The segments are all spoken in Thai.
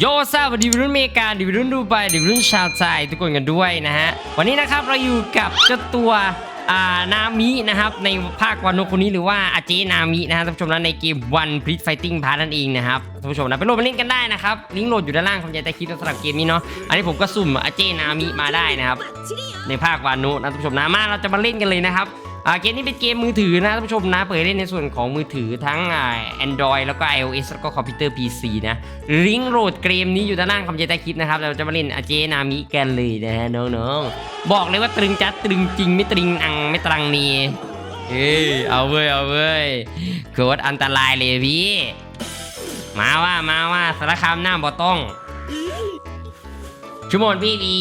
โยซาวัสดีวรุ่นเมกาดีวรุ่นดูไบดีวรุ่นชาวไทยทุกคนกันด้วยนะฮะ วันนี้นะครับเราอยู่กับเจ้าตัวอานามินะครับในภาควันโนคนนี้หรือว่าอาเจนามินะฮะท่านผู้ชมนะในเกม One Piece Fighting Pass นั่นเองนะครับท่านผู้ชมนะไปโหลดมาเล่นกันได้นะครับลิงก์โหลดอยู่ด้านล่างผมจะแต่คลิปสำหรับเกมนี้เนาะอันนี้ผมก็สุ่มอาเจนามิมาได้นะครับในภาควานุนะท่านผู้ชมนะมาเราจะมาเล่นกันเลยนะครับ อ่าเกมนี้เป็นเกมมือถือนะท่านผู้ชมนะเปิดเล่นในส่วนของมือถือทั้งอ่า Android แล้วก็ iOS แล้วก็คอมพิวเตอร์ PC นะลิงก์โหลดเกมนี้อยู่ด้านล่างคำเจใต้คลิปนะครับเราจะมาเล่นอาเจนามิกันเลยนะฮะน้องๆบอกเลยว่าตรึงจัดตรึงจริงไม่ตรึงอังไม่ตรังนีเอ้ยเอาเว้ยเอาเว้ยโคตรอันตรายเลยพี่มาว่ามาว่าสารคามหน้าบ่ต้องชั่วโมงพี่ดี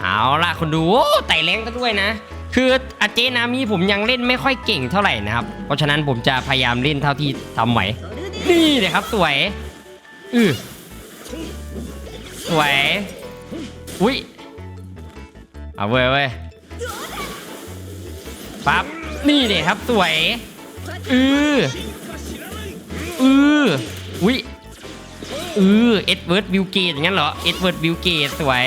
เอาล่ะคนดูโอ้ไต่แรงก็ด้วยนะ คืออาเจนามิผมยังเล่นไม่ค่อยเก่งเท่าไหร่นะครับ เพราะฉะนั้นผมจะพยายามเล่นเท่าที่ทำไหว นี่เลยครับสวย อือสวย อุ้ยเอาเว้ยเว้ยปั๊บ นี่เลยครับสวย อืออืออุ้ยอือเอ็ดเวิร์ดบิลเกตอย่างนั้นเหรอ เอ็ดเวิร์ดบิลเกตสวย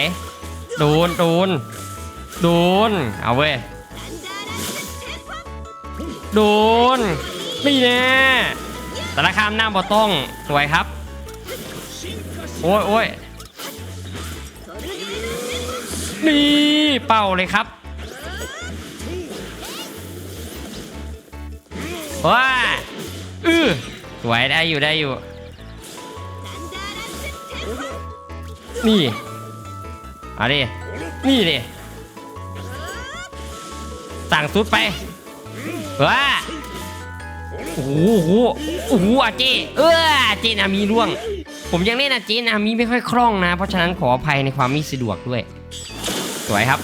โดน โดน โดน เอาเว้ย โดนนี่แน่สารคามหน้าบ่ต้องสวยครับ โอ้ยโอ้ยนี่เป่าเลยครับว้าอือสวยได้อยู่ได้อยู่ นี่อาดินี่ดิสั่งซุดไป ว้าโอ้โหโอ้โหอาเจเอออาเจนามีร่วง ผมยังเล่นอาเจนามีไม่ค่อยคล่องนะ เพราะฉะนั้นขออภัยในความไม่สะดวกด้วย สวยครับ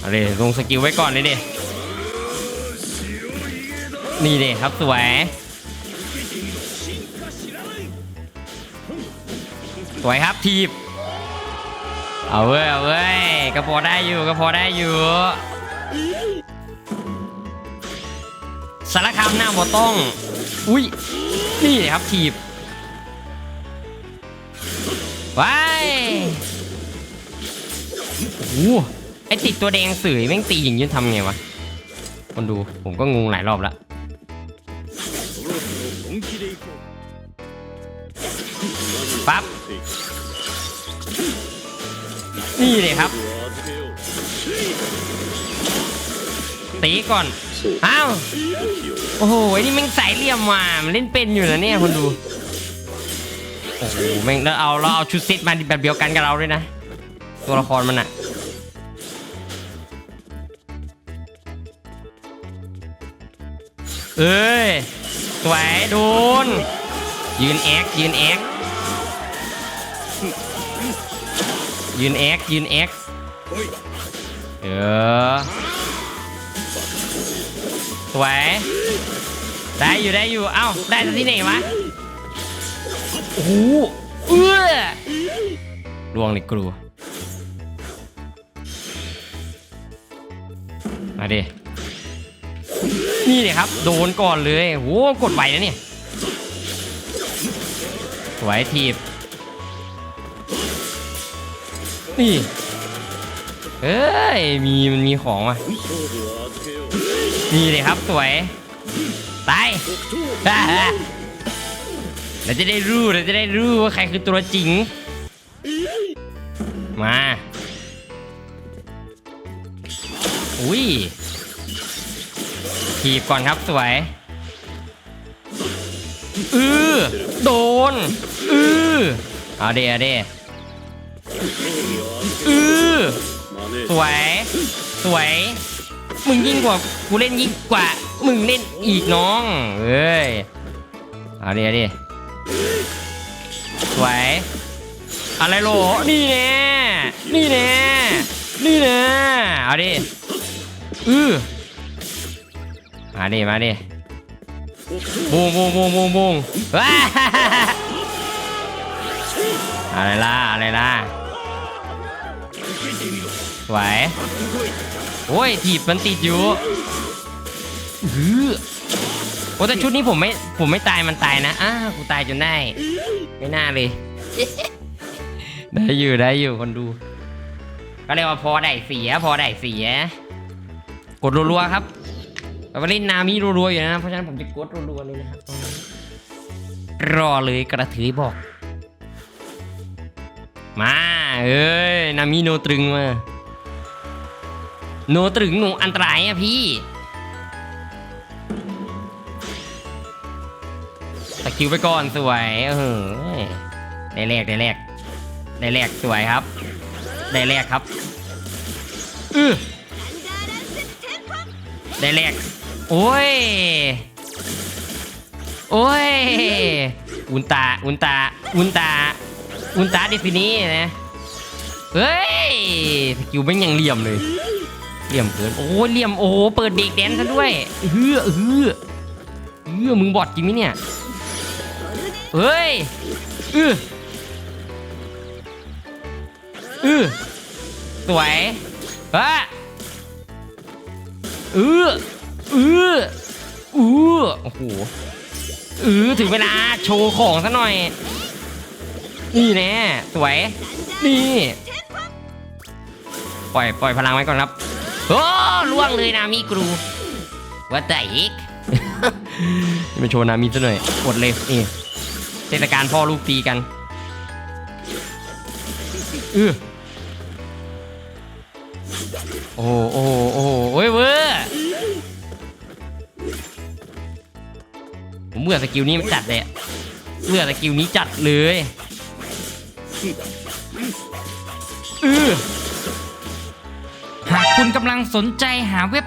เอาดิลงสกิลไว้ก่อนเลยดินี่เดิครับสวยสวยครับทีบเอาเว้ยเอาเว้ยก็พอได้อยู่ก็พอได้อยู่ สารคามหน้าบ่ต้อง อุ้ย นี่เลยครับทีบว้ายโอ้ไอติดตัวแดงสื่อแม่งตีอย่างนี้ทำไงวะ คนดูผมก็งงหลายรอบแล้วปั๊บ นี่เลยครับตีก่อน อ้าว โอ้โหไอ้นี่แม่งสายเหลี่ยมมามันเล่นเป็นอยู่นะเนี่ยคนดู โอ้โหแม่งแล้วเอาเราเอาชุดเซตมาแบบเดียวกันกับเราด้วยนะ ตัวละครมันอะเอ้ยสวยโดน ยืนแอคยืนแอคยืนแอคยืนแอคเออ สวย ได้อยู่ได้อยู่ เอ้า ได้จากที่ไหนวะโอ้โหเอื้อลวงเลยกลัวมาดิ นี่เลยครับ โดนก่อนเลยโหกดไหวนะเนี่ยสวยทีบ นี่ เอ้ย มีมันมีของว่ะ นี่เลยครับสวยตายฮ่าฮ่าเราจะได้รู้เราจะได้รู้ว่าใครคือตัวจริง มาอุ้ยทีบก่อนครับสวยอือโดนอือเอาเดเอาเดอือสวย สวย มึงยิ่งกว่ากูเล่นยิ่งกว่า มึงเล่นอีกน้องเอ้ยเอาดิเอาดิสวยอะไรโหลนี่แน่นี่แน่นี่แน่เอาดิอือมาดิมาดิบูงบูงบูงบูงบูงว้าอะไรล่ะอะไรล่ะสวย โอ้ยถีบมันติดอยู่อื้อโอ้แต่ชุดนี้ผมไม่ผมไม่ตายมันตายนะอ้ากูตายจนได้ ไม่น่าเลย ได้อยู่ได้อยู่คนดู ก็เรียกว่าพอได้เสีย พอได้เสีย กดรัวๆครับแต่ว่าเล่นนามิรัวๆอยู่นะเพราะฉะนั้นผมจะกดรัวๆเลยนะครับตรงนี้รอเลยกระถือบอก มาเอ้ยนามิโนตรึงมา โนตรึงหนูอันตรายอะพี่ ตะคิวไปก่อนสวยเออได้แรกได้แรกได้แรกสวยครับ ได้แรกครับอือได้แรกโอ้ย โอ้ย อุนตา อุนตา อุนตา อุนตาเดฟินี่นะ เฮ้ยสกิลเป็นยังเหลี่ยมเลย เหลี่ยมเกินโอ้ยเหลี่ยมโอ้โหเปิดเบรกแดนซ์ซะด้วยเฮือเฮือเฮือมึงบอดจริงไหมเนี่ยเฮ้ยอืออือสวยฮะอืออืออือโอ้โหอือถึงเวลาโชว์ของซะหน่อย นี่แน่สวยนี่ปล่อยปล่อยพลังไว้ก่อนครับ โอ้ล่วงเลยนามีกรูว่าแต่อีกมาโชว์นามีซะหน่อยกดเลยนี่เทศกาลพ่อลูกตีกันเออโอ้โหโอ้โหโอ้โหเว้ยเว้ยผมเบื่อสกิลนี้มันจัดเลยอะเบื่อสกิลนี้จัดเลยเออหาก คุณกำลังสนใจหาเว็บ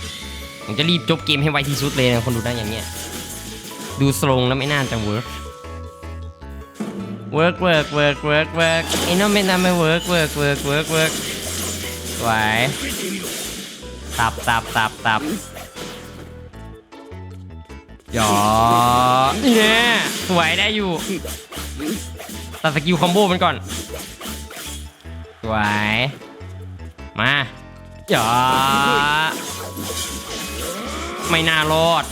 ผมจะรีบจบเกมให้ไวที่สุดเลยนะคนดูได้อย่างเงี้ย ดูสลงแล้วไม่น่าจะเวิร์กเวิร์กเวิร์กเวิร์กเวิร์กเวิร์กไอ้น้องไม่น่าไม่เวิร์กเวิร์กเวิร์กเวิร์กเวิร์กสวตับตับตับตับหยอนี่แน่สวยได้อยู่ตัดสกิลคอมโบมันก่อนสวยมา หยอไม่น่ารอด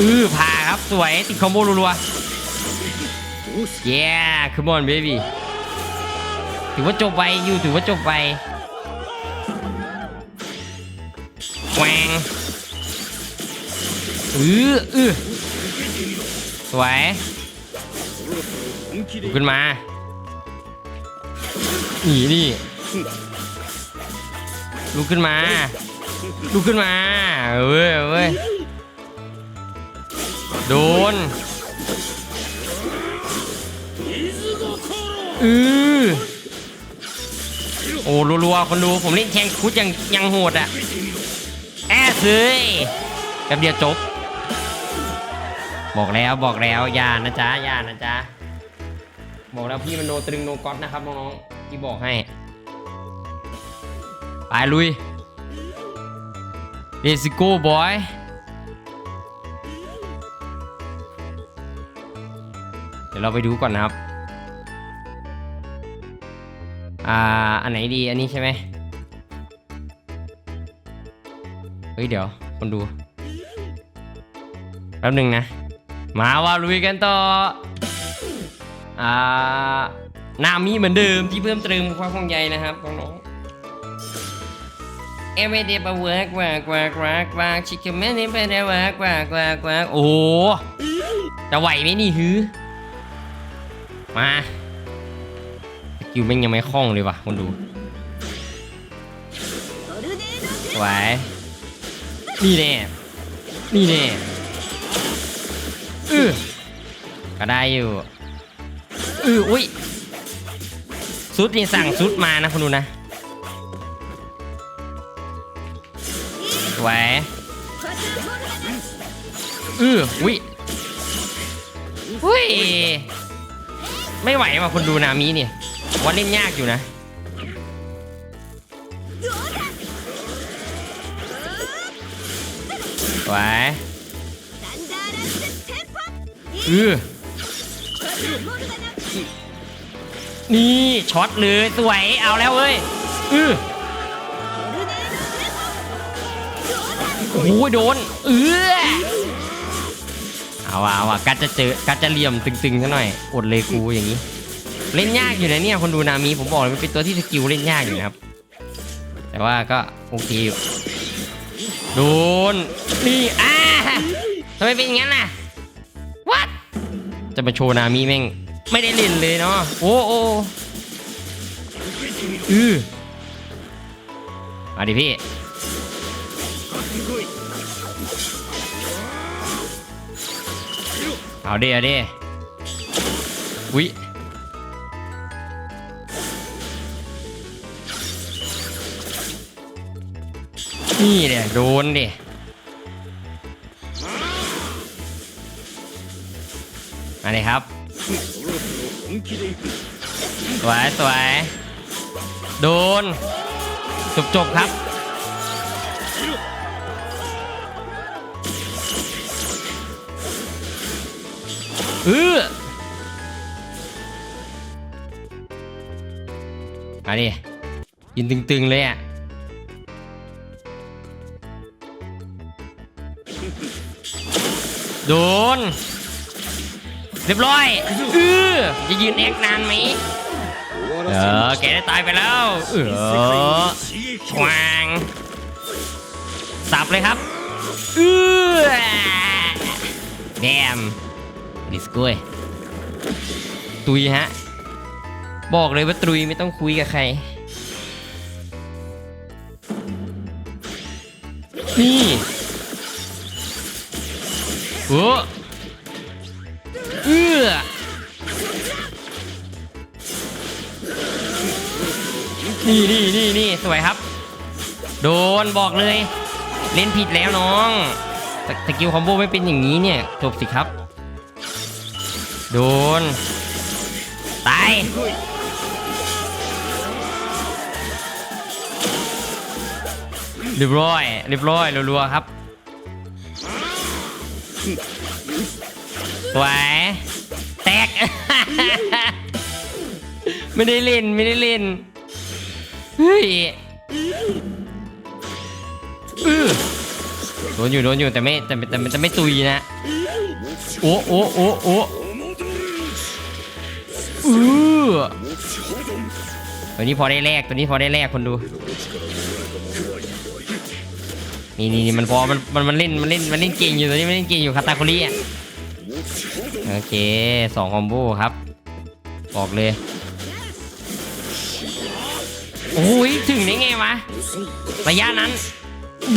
อือผ่าครับ สวย ติดคอมโบรัวๆ yeah come on baby ถือว่าจบไปอยู่ถือว่าจบไปแหวงอืออือสวยขึ้นมา หนี่นี่ลุกขึ้นมาลุกขึ้นมาเว้ยเว้ยโดนอือโอ้รัวๆคนดูผมเล่นแทงคุดยังยังโหดอะแอสเลยแป๊บเดียวจบ บอกแล้วบอกแล้วอย่านะจ๊ะอย่านะจ๊ะบอกแล้วพี่มันโนตรึงโนก๊อตนะครับน้องๆ ที่บอกให้ ไปลุย Let's go boy เดี๋ยวเราไปดูก่อนนะครับ อ่า อันไหนดี อันนี้ใช่ไหมเฮ้ย เดี๋ยว คนดู แป๊บหนึ่งนะ มาว่าลุยกันต่อ อ่า นามีเหมือนเดิมที่เพิ่มเติมความห่วงใยนะครับน้อง every day ไป work work work work work chicken man นี่ไปได้ work work work work โอ้จะไหวไหมนี่ฮือมาสกิลแม่งยังไม่คล่องเลยว่ะคนดูไหวนี่แน่นี่แน่เออก็ได้อยู่เอออุ้ย ซุดนี่สั่งซุดมานะคุณดูนะสวอืออุ้ยอุ้ยไม่ไหวว่ะคนดูนามิเนี่ยว่าเล่นยากอยู่นะสวอือ นี่ช็อตเลยสวยเอาแล้วเว้ยอือโอ้โหโดนเออเอาว่ะเอาว่ะกัดจะเจอกัดจะเหลี่ยมตึงๆซะหน่อยอดเลยกูอย่างนี้ เล่นยากอยู่นะเนี่ยคนดูนามีผมบอกเลยมันเป็นตัวที่สกิลเล่นยากอยู่นะครับ แต่ว่าก็โอเคอยู่โดนนี่อ่าทำไมเป็นอย่างนั้นล่ะ what จะมาโชว์นามีแม่ง ไม่ได้ลินเลยเนาะโอ้โอ้ออมาดิพี่เอาดิเอาดิอุ้ยนี่เนี่ยโดนดิมาเลยครับ สวยสวยโดน จบจบครับเออมาดิยินตึง ๆ เลยอะโดน เรียบร้อยเออจะยืนแอคนานไหมเออแกได้ตายไปแล้วเออควางสับเลยครับเออแดมดิสกุยตุยฮะ บอกเลยว่าตุยไม่ต้องคุยกับใคร นี่เออ อนี่นี่นี่นี่สวยครับ โดนบอกเลย เล่นผิดแล้วน้องสสกิลคอมโบไม่เป็นอย่างนี้เนี่ย จบสิครับ โดน ตายเรียบร้อยเรียบร้อยรัวๆครับสวย ไม่ได้เล่นไม่ได้เล่น เฮ้ยอื้อโดนอยู่โดนอยู่แต่ไม่แต่แต่แต่ไม่ตุยนะ โอ้โอ้โอ้โอ้อือตัวนี้พอได้แลกตัวนี้พอได้แลกคนดูนี่นี่นี่มันพอมันมันมันเล่นมันเล่นมันเล่นเก่งอยู่ตัวนี้มันเล่นเก่งอยู่คาตาคุริอะ โอเคสองคอมโบครับ บอกเลย โอ้ย ถึงได้ไงวะ ระยะนั้น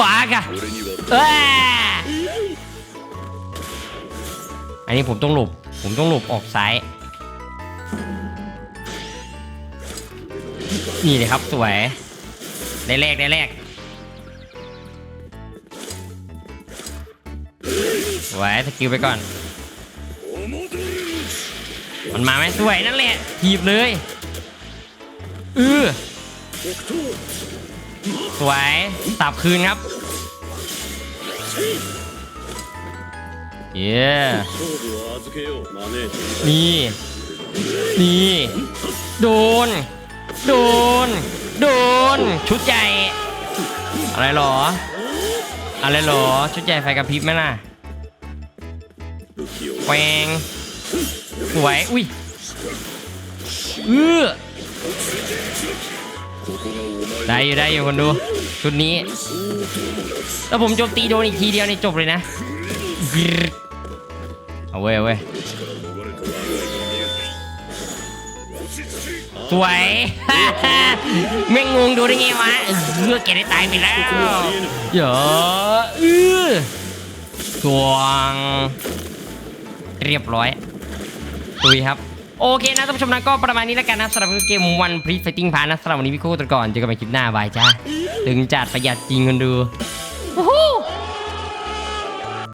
บากอะเออันนี้ผมต้องหลบ ผมต้องหลบออกซ้าย นี่เลยครับสวย ได้แรกได้แรกสวยสกิลไปก่อน มันมาไหมสวยนั่นแหละถีบเลยเออสวยตับคืนครับเย้นี่ นี่ โดน โดน โดน ชุดใหญ่ อะไรหรอ อะไรหรอ ชุดใหญ่ไฟกระพริบไหมล่ะแวง สวย อุ้ยเออได้ยู่ได้อยู่คนดูชุดนี้แล้วผมโจมตีโดนอีกทีเดียวในจบเลยนะ เอาเว้ยเว้ยสวยฮ่าฮ่าไม่งงดูได้ไงวะเมื่อแกได้ตายไปแล้วเยอะเออตวงเรียบร้อย ตุยครับ โอเคนะท่านผู้ชมนะก็ประมาณนี้แล้วกันนะสำหรับเกมวันพรีไฟติ้งพานะสำหรับวันนี้พี่โค้ตัวก่อนเจอกันใหม่คลิปหน้าบายจ้าถึงจัดประหยัดจริงกันดู